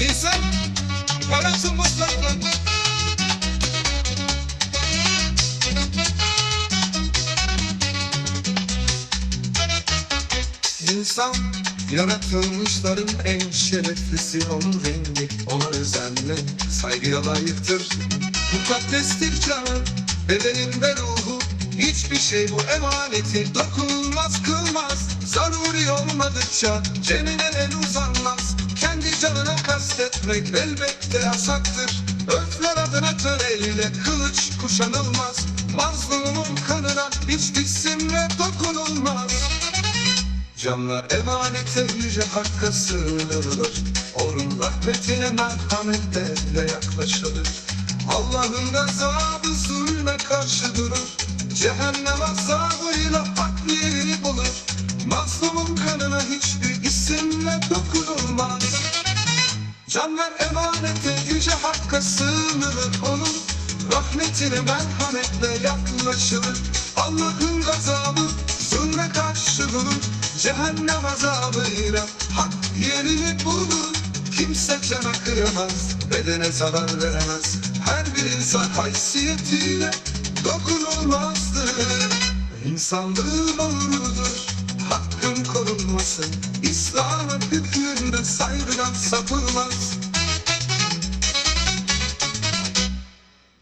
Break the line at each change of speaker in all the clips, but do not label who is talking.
İnsan parası mutlaka İnsan yaratılmışların en şereflisi onun rengi. Ona özenle saygıya layıktır. Mukaddestir canı bedeninde ruhu. Hiçbir şey bu emaneti dokunulmaz kılmaz. Zaruri olmadıkça cenine el uzanmaz. Kendi canına kastetmek elbette yasaktır. Öfler adına töreyle kılıç kuşanılmaz. Mazlumun kanına hiç isimle dokunulmaz. Canlar emanete yüce hakka sığınılır Onun rahmetine merhametle yaklaşılır. Allah'ın gazabı zulme karşı durur. Cehennem azabıyla hak yerini bulur. Mazlumun kanına hiçbir isimle dokunulmaz Canlar emanete yüce hakka sığınılır Onun. Rahmetine merhametle yaklaşılır. Allah'ın gazabı zulme karşı durur Cehennem azabıyla hak yerini bulur. Kimse cana kıyamaz, bedene zarar veremez. Her bir insan haysiyetiyle dokunulmazdır. İnsanlığın onurudur, hakkın korunması İslam'ın hükmünde saygıdan sapılmaz.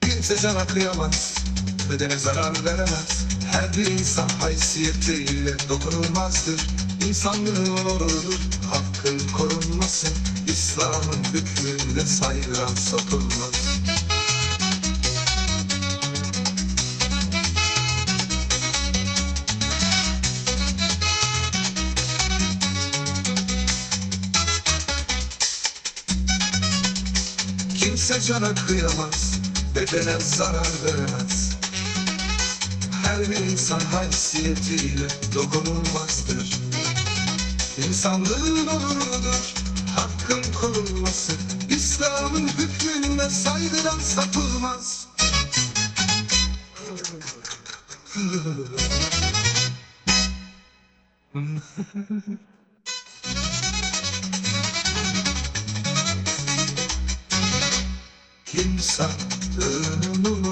Kimse cana kıyamaz, bedene zarar veremez. Her bir insan haysiyetiyle dokunulmazdır. İnsanlığın onurudur, hakkın korunması. İslam'ın hükmünde saygıdan sapılmaz Kimse cana kıyamaz, bedene zarar veremez. Her bir insan haysiyetiyle dokunulmazdır. İnsanlığın onurudur, hakkın korunması. İslam'ın hükmüne saygıdan sapılmaz. İnsanlığın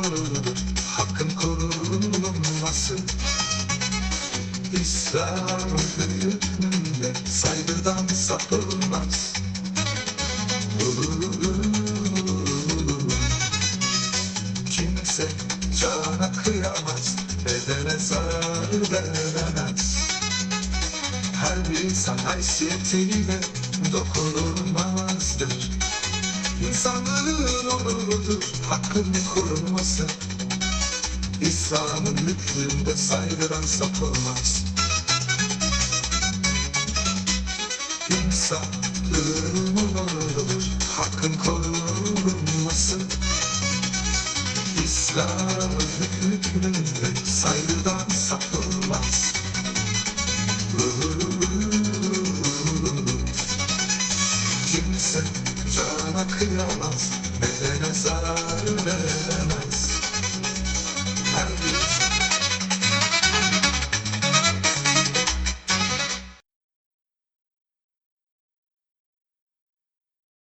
onurudur, hakkın korunması İslam'ın hükmünde saygıdan sapılmaz. Kimse cana kıyamaz, bedene zarar veremez. Her bir insan haysiyetiyle dokunulmazdır İnsanlığın onurudur, hakkın korunması İslam'ın hükmünde saygıdan sapılmaz. İnsanlığın onurudur, hakkın korunması İslam'ın hükmünde kıyamaz, bedene veremez